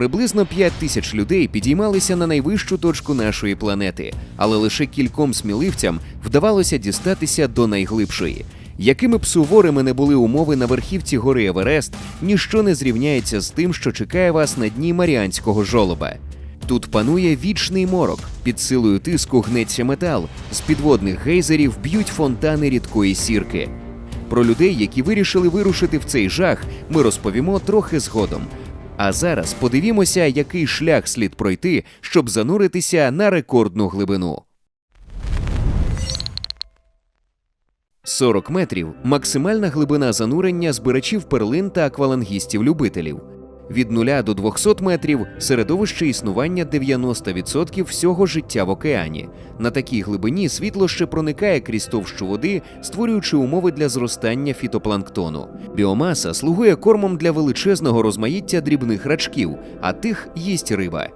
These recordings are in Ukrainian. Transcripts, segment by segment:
Приблизно 5 тисяч людей підіймалися на найвищу точку нашої планети, але лише кільком сміливцям вдавалося дістатися до найглибшої. Якими б суворими не були умови на верхівці гори Еверест, ніщо не зрівняється з тим, що чекає вас на дні Маріанського жолоба. Тут панує вічний морок, під силою тиску гнеться метал, з підводних гейзерів б'ють фонтани рідкої сірки. Про людей, які вирішили вирушити в цей жах, ми розповімо трохи згодом. А зараз подивімося, який шлях слід пройти, щоб зануритися на рекордну глибину. 40 метрів максимальна глибина занурення збирачів перлин та аквалангістів-любителів. Від 0 до 200 метрів середовище існування 90% всього життя в океані. На такій глибині світло ще проникає крізь товщу води, створюючи умови для зростання фітопланктону. Біомаса слугує кормом для величезного розмаїття дрібних рачків, а тих їсть риба.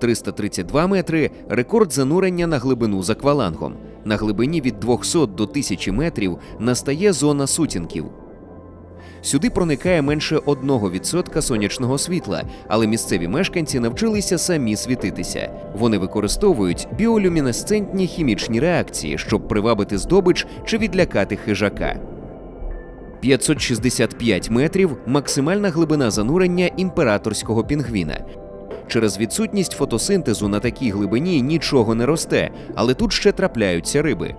332 метри рекорд занурення на глибину з аквалангом. На глибині від 200 до 1000 метрів настає зона сутінків. Сюди проникає менше 1% сонячного світла, але місцеві мешканці навчилися самі світитися. Вони використовують біолюмінесцентні хімічні реакції, щоб привабити здобич чи відлякати хижака. 565 метрів максимальна глибина занурення імператорського пінгвіна. Через відсутність фотосинтезу на такій глибині нічого не росте, але тут ще трапляються риби.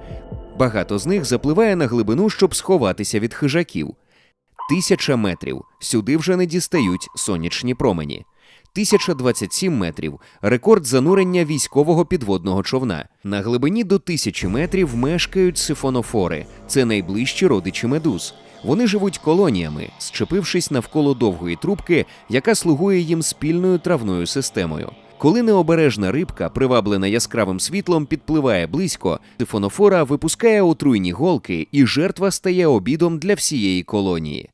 Багато з них запливає на глибину, щоб сховатися від хижаків. Тисяча метрів сюди вже не дістають сонячні промені. 1027 метрів рекорд занурення військового підводного човна. На глибині до тисячі метрів мешкають сифонофори. Це найближчі родичі медуз. Вони живуть колоніями, зчепившись навколо довгої трубки, яка слугує їм спільною травною системою. Коли необережна рибка, приваблена яскравим світлом, підпливає близько, сифонофора випускає отруйні голки, і жертва стає обідом для всієї колонії.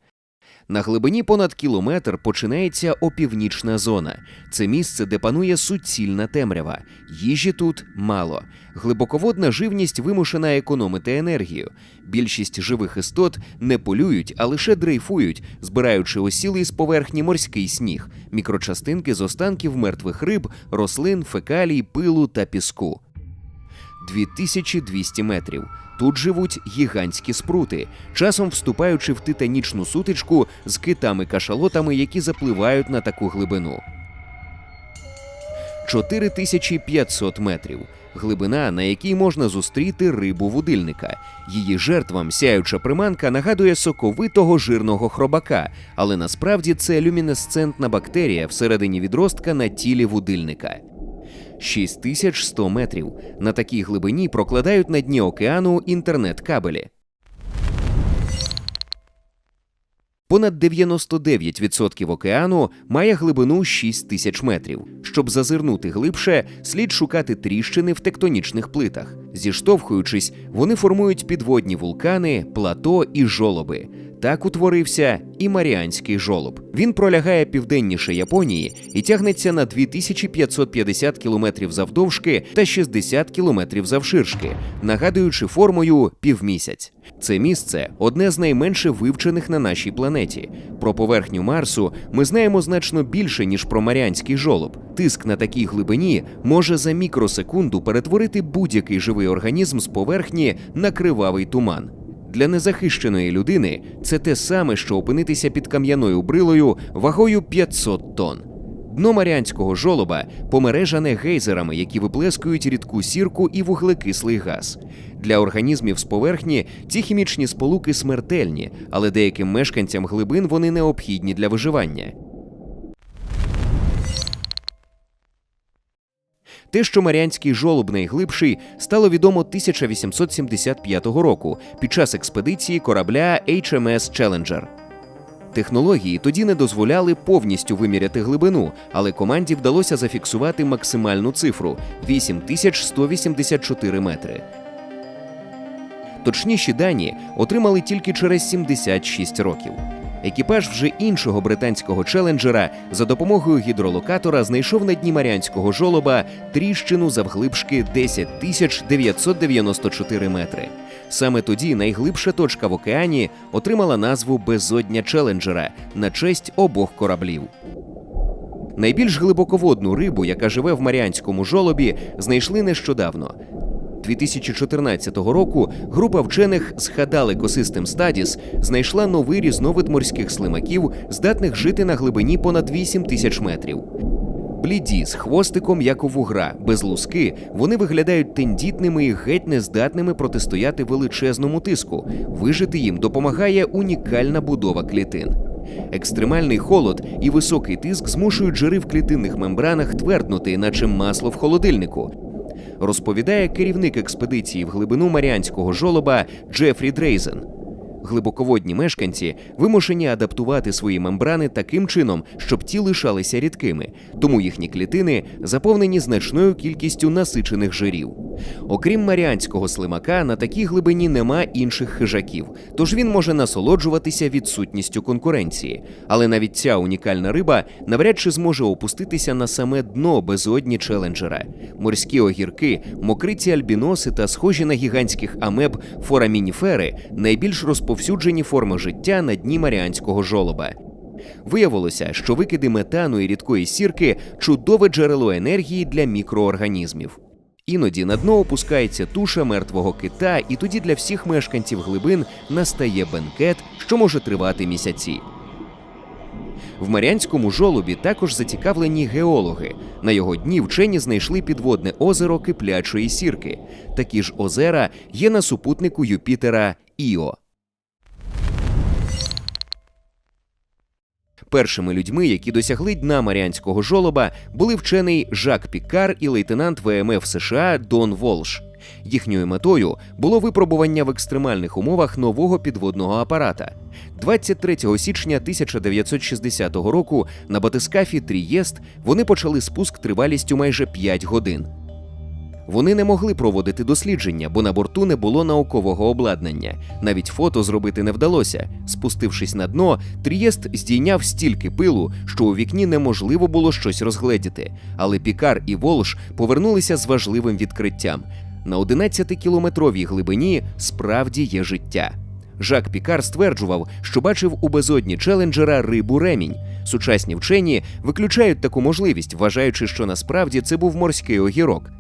На глибині понад кілометр починається опівнічна зона. Це місце, де панує суцільна темрява. Їжі тут мало. Глибоководна живність вимушена економити енергію. Більшість живих істот не полюють, а лише дрейфують, збираючи осілий з поверхні морський сніг, мікрочастинки з останків мертвих риб, рослин, фекалій, пилу та піску. 2200 метрів. Тут живуть гігантські спрути, часом вступаючи в титанічну сутичку з китами-кашалотами, які запливають на таку глибину. 4500 метрів. Глибина, на якій можна зустріти рибу вудильника. Її жертвам сяюча приманка нагадує соковитого жирного хробака, але насправді це люмінесцентна бактерія всередині відростка на тілі вудильника. 6100 метрів. На такій глибині прокладають на дні океану інтернет-кабелі. Понад 99% океану має глибину 6 тисяч метрів. Щоб зазирнути глибше, слід шукати тріщини в тектонічних плитах. Зіштовхуючись, вони формують підводні вулкани, плато і жолоби. Так утворився і Маріанський жолоб. Він пролягає південніше Японії і тягнеться на 2550 кілометрів завдовжки та 60 кілометрів завширшки, нагадуючи формою півмісяць. Це місце одне з найменше вивчених на нашій планеті. Про поверхню Марсу ми знаємо значно більше, ніж про Маріанський жолоб. Тиск на такій глибині може за мікросекунду перетворити будь-який живий організм з поверхні на кривавий туман. Для незахищеної людини це те саме, що опинитися під кам'яною брилою вагою 500 тонн. Дно маріанського жолоба помережане гейзерами, які виплескують рідку сірку і вуглекислий газ. Для організмів з поверхні ці хімічні сполуки смертельні, але деяким мешканцям глибин вони необхідні для виживання. Те, що Маріанський жолоб найглибший, стало відомо 1875 року під час експедиції корабля HMS Challenger. Технології тоді не дозволяли повністю виміряти глибину, але команді вдалося зафіксувати максимальну цифру 8184 метри. Точніші дані отримали тільки через 76 років. Екіпаж вже іншого британського челенджера за допомогою гідролокатора знайшов на дні Маріанського жолоба тріщину завглибшки 10 тисяч 994 метри. Саме тоді найглибша точка в океані отримала назву Безодня Челенджера на честь обох кораблів. Найбільш глибоководну рибу, яка живе в Маріанському жолобі, знайшли нещодавно. 2014 року група вчених з Hadal Ecosystem Studies знайшла новий різновид морських слимаків, здатних жити на глибині понад 8 тисяч метрів. Бліді з хвостиком, як у вугра, без луски, вони виглядають тендітними і геть нездатними протистояти величезному тиску. Вижити їм допомагає унікальна будова клітин. Екстремальний холод і високий тиск змушують жири в клітинних мембранах тверднути, наче масло в холодильнику. Розповідає керівник експедиції в глибину Маріанського жолоба Джефрі Дрейзен. Глибоководні мешканці вимушені адаптувати свої мембрани таким чином, щоб ті лишалися рідкими, тому їхні клітини заповнені значною кількістю насичених жирів. Окрім маріанського слимака, на такій глибині нема інших хижаків, тож він може насолоджуватися відсутністю конкуренції. Але навіть ця унікальна риба навряд чи зможе опуститися на саме дно безодні челенджера. Морські огірки, мокриці альбіноси та схожі на гігантських амеб форамініфери найбільш розповсюджені форми життя на дні маріанського жолоба. Виявилося, що викиди метану і рідкої сірки чудове джерело енергії для мікроорганізмів. Іноді на дно опускається туша мертвого кита, і тоді для всіх мешканців глибин настає бенкет, що може тривати місяці. В Марянському жолобі також зацікавлені геологи. На його дні вчені знайшли підводне озеро киплячої сірки. Такі ж озера є на супутнику Юпітера Іо. Першими людьми, які досягли дна Маріанського жолоба, були вчений Жак Пікар і лейтенант ВМФ США Дон Волш. Їхньою метою було випробування в екстремальних умовах нового підводного апарата. 23 січня 1960 року на батискафі Трієст вони почали спуск тривалістю майже 5 годин. Вони не могли проводити дослідження, бо на борту не було наукового обладнання. Навіть фото зробити не вдалося. Спустившись на дно, Трієст здійняв стільки пилу, що у вікні неможливо було щось розгледіти. Але Пікар і Волш повернулися з важливим відкриттям. На 11-кілометровій глибині справді є життя. Жак Пікар стверджував, що бачив у безодні челенджера рибу ремінь. Сучасні вчені виключають таку можливість, вважаючи, що насправді це був морський огірок.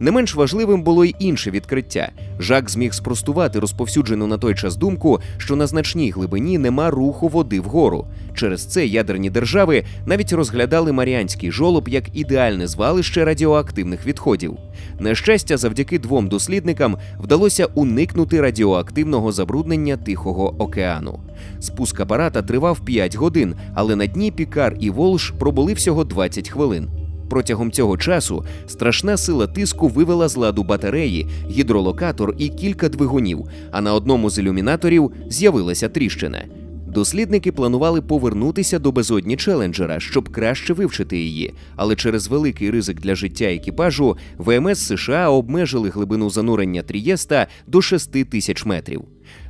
Не менш важливим було й інше відкриття. Жак зміг спростувати розповсюджену на той час думку, що на значній глибині нема руху води вгору. Через це ядерні держави навіть розглядали Маріанський жолоб як ідеальне звалище радіоактивних відходів. На щастя, завдяки двом дослідникам вдалося уникнути радіоактивного забруднення Тихого океану. Спуск апарата тривав 5 годин, але на дні Пікар і Волш пробули всього 20 хвилин. Протягом цього часу страшна сила тиску вивела з ладу батареї, гідролокатор і кілька двигунів, а на одному з ілюмінаторів з'явилася тріщина. Дослідники планували повернутися до безодні челенджера, щоб краще вивчити її, але через великий ризик для життя екіпажу ВМС США обмежили глибину занурення Трієста до 6 тисяч метрів.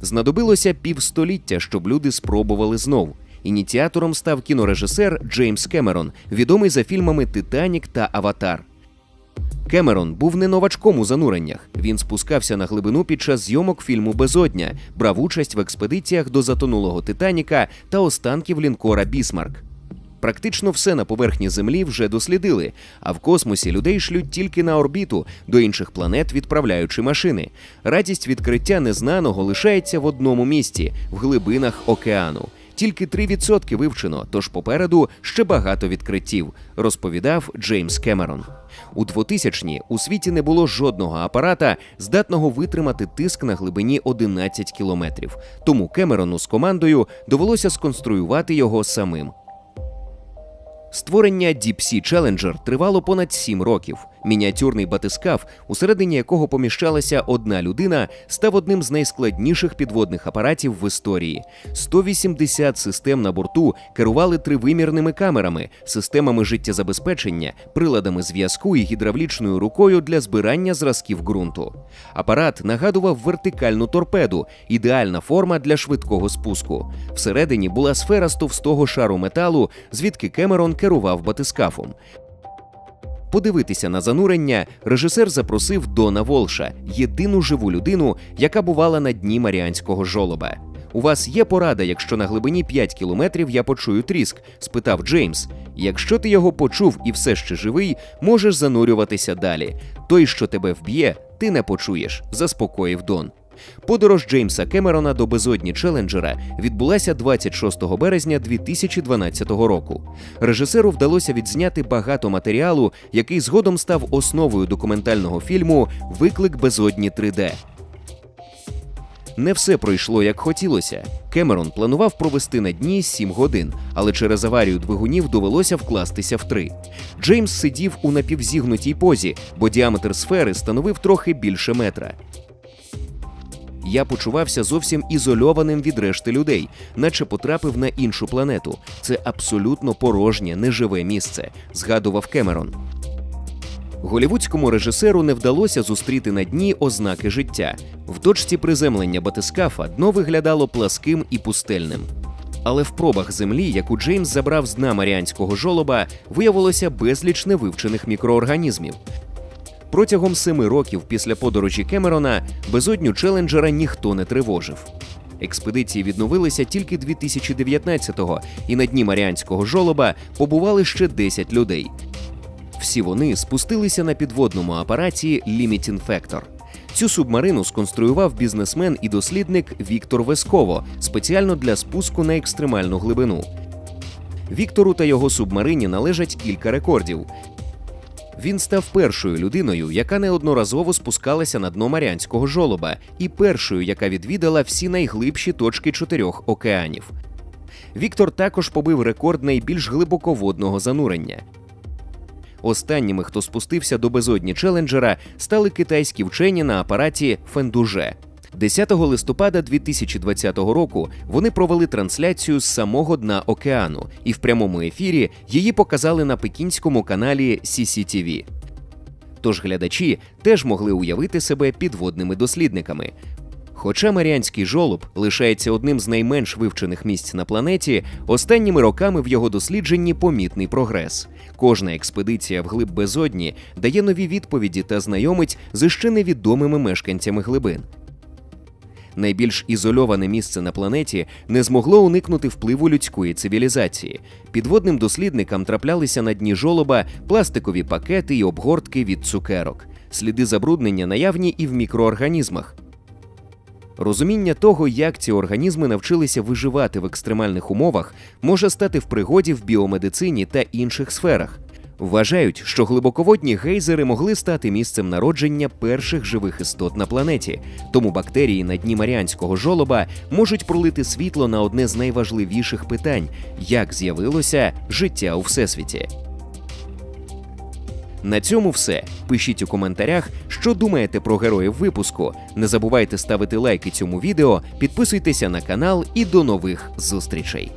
Знадобилося півстоліття, щоб люди спробували знов. Ініціатором став кінорежисер Джеймс Кемерон, відомий за фільмами Титанік та Аватар. Кемерон був не новачком у зануреннях. Він спускався на глибину під час зйомок фільму Безодня, брав участь в експедиціях до затонулого Титаніка та останків лінкора Бісмарк. Практично все на поверхні Землі вже дослідили, а в космосі людей шлють тільки на орбіту, до інших планет відправляючи машини. Радість відкриття незнаного лишається в одному місці в глибинах океану. Тільки 3% вивчено, тож попереду ще багато відкриттів, розповідав Джеймс Кемерон. У 2000-ні у світі не було жодного апарата, здатного витримати тиск на глибині 11 кілометрів. Тому Кемерону з командою довелося сконструювати його самим. Створення Deep Sea Challenger тривало понад 7 років. Мініатюрний батискаф, усередині якого поміщалася одна людина, став одним з найскладніших підводних апаратів в історії. 180 систем на борту керували тривимірними камерами, системами життєзабезпечення, приладами зв'язку і гідравлічною рукою для збирання зразків ґрунту. Апарат нагадував вертикальну торпеду, ідеальна форма для швидкого спуску. Всередині була сфера з товстого шару металу, звідки Кемерон керував батискафом. Подивитися на занурення режисер запросив Дона Волша, єдину живу людину, яка бувала на дні Маріанського жолоба. У вас є порада, якщо на глибині 5 кілометрів я почую тріск? спитав Джеймс. Якщо ти його почув і все ще живий, можеш занурюватися далі. Той, що тебе вб'є, ти не почуєш, заспокоїв Дон. Подорож Джеймса Кемерона до безодні Челенджера відбулася 26 березня 2012 року. Режисеру вдалося відзняти багато матеріалу, який згодом став основою документального фільму Виклик безодні 3D. Не все пройшло як хотілося. Кемерон планував провести на дні 7 годин, але через аварію двигунів довелося вкластися в три. Джеймс сидів у напівзігнутій позі, бо діаметр сфери становив трохи більше метра. Я почувався зовсім ізольованим від решти людей, наче потрапив на іншу планету. Це абсолютно порожнє, неживе місце, згадував Кемерон. Голівудському режисеру не вдалося зустріти на дні ознаки життя. В точці приземлення батискафа дно виглядало пласким і пустельним. Але в пробах землі, яку Джеймс забрав з дна Маріанського жолоба, виявилося безліч невивчених мікроорганізмів. Протягом семи років після подорожі Кемерона безодню Челенджера ніхто не тривожив. Експедиції відновилися тільки 2019-го, і на дні Маріанського жолоба побували ще 10 людей. Всі вони спустилися на підводному апараті Limiting Factor. Цю субмарину сконструював бізнесмен і дослідник Віктор Весково спеціально для спуску на екстремальну глибину. Віктору та його субмарині належать кілька рекордів. Він став першою людиною, яка неодноразово спускалася на дно Маріанського жолоба, і першою, яка відвідала всі найглибші точки чотирьох океанів. Віктор також побив рекорд найбільш глибоководного занурення. Останніми, хто спустився до безодні Челенджера, стали китайські вчені на апараті Фендуже. 10 листопада 2020 року вони провели трансляцію з самого дна океану, і в прямому ефірі її показали на пекінському каналі CCTV. Тож глядачі теж могли уявити себе підводними дослідниками. Хоча Маріанський жолоб лишається одним з найменш вивчених місць на планеті, останніми роками в його дослідженні помітний прогрес. Кожна експедиція вглиб безодні дає нові відповіді та знайомить з іще невідомими мешканцями глибин. Найбільш ізольоване місце на планеті не змогло уникнути впливу людської цивілізації. Підводним дослідникам траплялися на дні жолоба пластикові пакети і обгортки від цукерок. Сліди забруднення наявні і в мікроорганізмах. Розуміння того, як ці організми навчилися виживати в екстремальних умовах, може стати в пригоді в біомедицині та інших сферах. Вважають, що глибоководні гейзери могли стати місцем народження перших живих істот на планеті, тому бактерії на дні Маріанського жолоба можуть пролити світло на одне з найважливіших питань: як з'явилося життя у всесвіті. На цьому все. Пишіть у коментарях, що думаєте про героїв випуску. Не забувайте ставити лайки цьому відео, підписуйтеся на канал і до нових зустрічей.